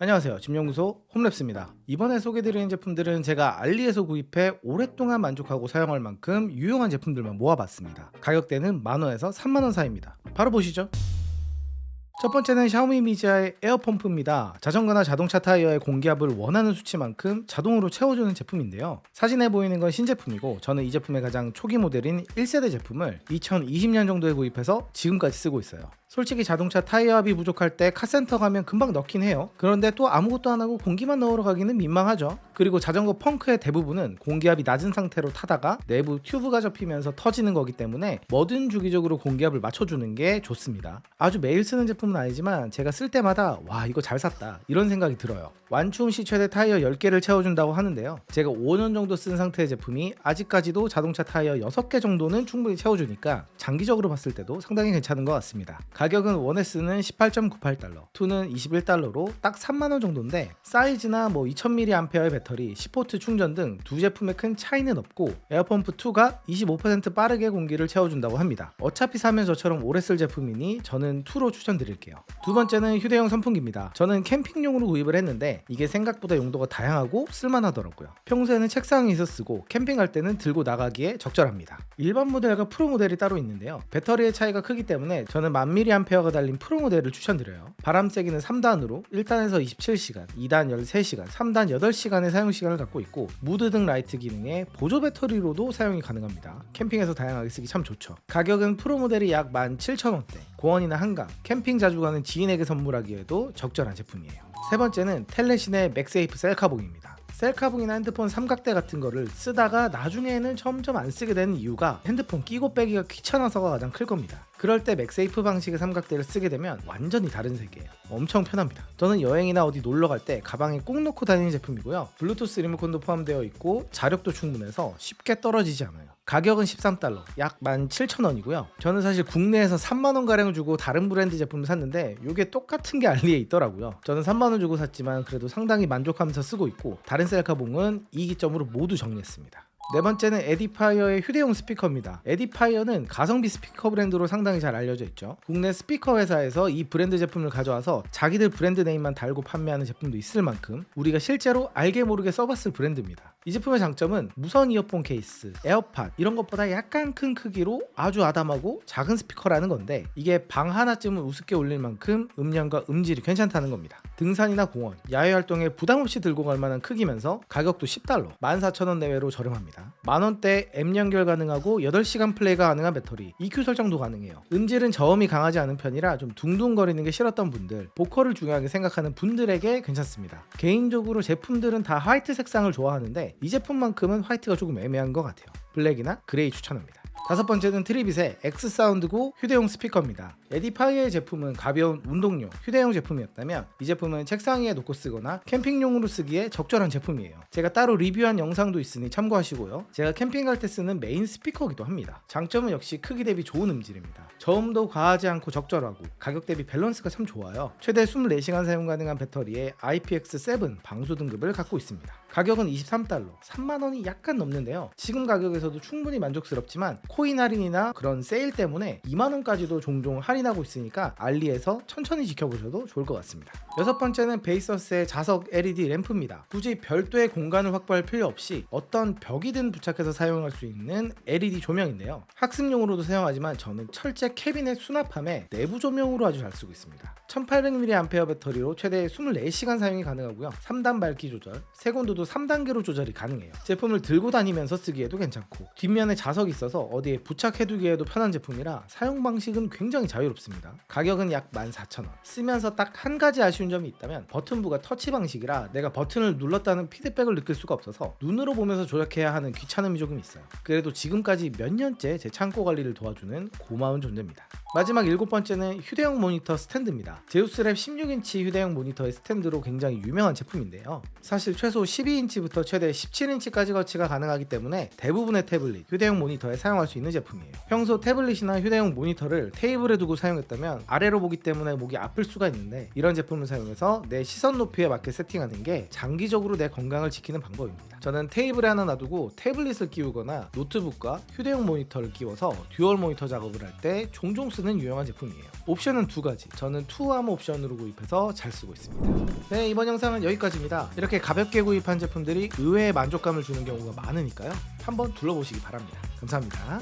안녕하세요. 집연구소 홈랩스입니다. 이번에 소개드리는 제품들은 제가 알리에서 구입해 오랫동안 만족하고 사용할 만큼 유용한 제품들만 모아봤습니다. 가격대는 만원에서 3만원 사이입니다. 바로 보시죠. 첫 번째는 샤오미 미지아의 에어펌프입니다. 자전거나 자동차 타이어의 공기압을 원하는 수치만큼 자동으로 채워주는 제품인데요. 사진에 보이는 건 신제품이고 저는 이 제품의 가장 초기 모델인 1세대 제품을 2020년 정도에 구입해서 지금까지 쓰고 있어요. 솔직히 자동차 타이어압이 부족할 때 카센터 가면 금방 넣긴 해요. 그런데 또 아무것도 안 하고 공기만 넣으러 가기는 민망하죠. 그리고 자전거 펑크의 대부분은 공기압이 낮은 상태로 타다가 내부 튜브가 접히면서 터지는 거기 때문에 뭐든 주기적으로 공기압을 맞춰주는 게 좋습니다. 아주 매일 쓰는 제품 은 아니지만 제가 쓸 때마다 와 이거 잘 샀다 이런 생각이 들어요. 완충 시 최대 타이어 10개를 채워준다고 하는데요. 제가 5년 정도 쓴 상태의 제품이 아직까지도 자동차 타이어 6개 정도는 충분히 채워주니까 장기적으로 봤을 때도 상당히 괜찮은 것 같습니다. 가격은 1S는 18.98달러, 2는 21달러로 딱 3만원 정도인데 사이즈나 뭐 2000mAh의 배터리, 10V 충전 등 두 제품의 큰 차이는 없고 에어펌프 2가 25% 빠르게 공기를 채워준다고 합니다. 어차피 사면 저처럼 오래 쓸 제품이니 저는 2로 추천드릴게요. 두 번째는 휴대용 선풍기입니다. 저는 캠핑용으로 구입을 했는데 이게 생각보다 용도가 다양하고 쓸만하더라고요. 평소에는 책상 위에서 쓰고 캠핑 갈 때는 들고 나가기에 적절합니다. 일반 모델과 프로 모델이 따로 있는데요. 배터리의 차이가 크기 때문에 저는 1000mAh가 달린 프로 모델을 추천드려요. 바람 세기는 3단으로 1단에서 27시간, 2단 13시간, 3단 8시간의 사용 시간을 갖고 있고 무드 등 라이트 기능에 보조 배터리로도 사용이 가능합니다. 캠핑에서 다양하게 쓰기 참 좋죠. 가격은 프로 모델이 약 17,000원대. 고원이나 한강, 캠핑 자주 가는 지인에게 선물하기에도 적절한 제품이에요. 세 번째는 텔레신의 맥세이프 셀카봉입니다. 셀카봉이나 핸드폰 삼각대 같은 거를 쓰다가 나중에는 점점 안 쓰게 되는 이유가 핸드폰 끼고 빼기가 귀찮아서가 가장 클 겁니다. 그럴 때 맥세이프 방식의 삼각대를 쓰게 되면 완전히 다른 세계예요. 엄청 편합니다. 저는 여행이나 어디 놀러 갈 때 가방에 꼭 넣고 다니는 제품이고요. 블루투스 리모컨도 포함되어 있고 자력도 충분해서 쉽게 떨어지지 않아요. 가격은 13달러, 약 17,000원이고요. 저는 사실 국내에서 3만 원 가량 주고 다른 브랜드 제품을 샀는데 이게 똑같은 게 알리에 있더라고요. 저는 3만 원 주고 샀지만 그래도 상당히 만족하면서 쓰고 있고 다른 셀카봉은 이기점으로 모두 정리했습니다. 네 번째는 에디파이어의 휴대용 스피커입니다. 에디파이어는 가성비 스피커 브랜드로 상당히 잘 알려져 있죠. 국내 스피커 회사에서 이 브랜드 제품을 가져와서 자기들 브랜드 네임만 달고 판매하는 제품도 있을 만큼 우리가 실제로 알게 모르게 써봤을 브랜드입니다. 이 제품의 장점은 무선 이어폰 케이스, 에어팟 이런 것보다 약간 큰 크기로 아주 아담하고 작은 스피커라는 건데 이게 방 하나쯤을 우습게 올릴 만큼 음량과 음질이 괜찮다는 겁니다. 등산이나 공원, 야외 활동에 부담 없이 들고 갈 만한 크기면서 가격도 10달러, 14,000원 내외로 저렴합니다. 만원대 앱 연결 가능하고 8시간 플레이가 가능한 배터리, EQ 설정도 가능해요. 음질은 저음이 강하지 않은 편이라 좀 둥둥거리는 게 싫었던 분들, 보컬을 중요하게 생각하는 분들에게 괜찮습니다. 개인적으로 제품들은 다 화이트 색상을 좋아하는데 이 제품만큼은 화이트가 조금 애매한 것 같아요. 블랙이나 그레이 추천합니다. 다섯 번째는 트리빗의 X 사운드고 휴대용 스피커입니다. 에디파이의 제품은 가벼운 운동용 휴대용 제품이었다면 이 제품은 책상 위에 놓고 쓰거나 캠핑용으로 쓰기에 적절한 제품이에요. 제가 따로 리뷰한 영상도 있으니 참고하시고요. 제가 캠핑 갈 때 쓰는 메인 스피커기도 합니다. 장점은 역시 크기 대비 좋은 음질입니다. 저음도 과하지 않고 적절하고 가격 대비 밸런스가 참 좋아요. 최대 24시간 사용 가능한 배터리에 IPX7 방수 등급을 갖고 있습니다. 가격은 23달러, 3만 원이 약간 넘는데요. 지금 가격에서도 충분히 만족스럽지만 코인 할인이나 그런 세일 때문에 2만 원까지도 종종 할인하고 있으니까 알리에서 천천히 지켜보셔도 좋을 것 같습니다. 여섯 번째는 베이서스의 자석 LED 램프입니다. 굳이 별도의 공간을 확보할 필요 없이 어떤 벽이든 부착해서 사용할 수 있는 LED 조명인데요. 학습용으로도 사용하지만 저는 철제 캐비넷 수납함에 내부 조명으로 아주 잘 쓰고 있습니다. 1800mAh 배터리로 최대 24시간 사용이 가능하고요. 3단 밝기 조절, 색온도 도 3단계로 조절이 가능해요. 제품을 들고 다니면서 쓰기에도 괜찮고 뒷면에 자석이 있어서 어디에 부착해두기에도 편한 제품이라 사용 방식은 굉장히 자유롭습니다. 가격은 약 14,000원. 쓰면서 딱 한 가지 아쉬운 점이 있다면 버튼부가 터치 방식이라 내가 버튼을 눌렀다는 피드백을 느낄 수가 없어서 눈으로 보면서 조작해야 하는 귀찮음이 조금 있어요. 그래도 지금까지 몇 년째 제 창고 관리를 도와주는 고마운 존재입니다. 마지막 일곱 번째는 휴대용 모니터 스탠드입니다. 제우스랩 16인치 휴대용 모니터의 스탠드로 굉장히 유명한 제품인데요. 사실 최소 12인치부터 최대 17인치까지 거치가 가능하기 때문에 대부분의 태블릿, 휴대용 모니터에 사용할 수 있는 제품이에요. 평소 태블릿이나 휴대용 모니터를 테이블에 두고 사용했다면 아래로 보기 때문에 목이 아플 수가 있는데 이런 제품을 사용해서 내 시선 높이에 맞게 세팅하는 게 장기적으로 내 건강을 지키는 방법입니다. 저는 테이블에 하나 놔두고 태블릿을 끼우거나 노트북과 휴대용 모니터를 끼워서 듀얼 모니터 작업을 할 때 종종 쓰는 유용한 제품이에요. 옵션은 두 가지. 저는 투암 옵션으로 구입해서 잘 쓰고 있습니다. 네, 이번 영상은 여기까지입니다. 이렇게 가볍게 구입한 제품들이 의외의 만족감을 주는 경우가 많으니까요. 한번 둘러보시기 바랍니다. 감사합니다.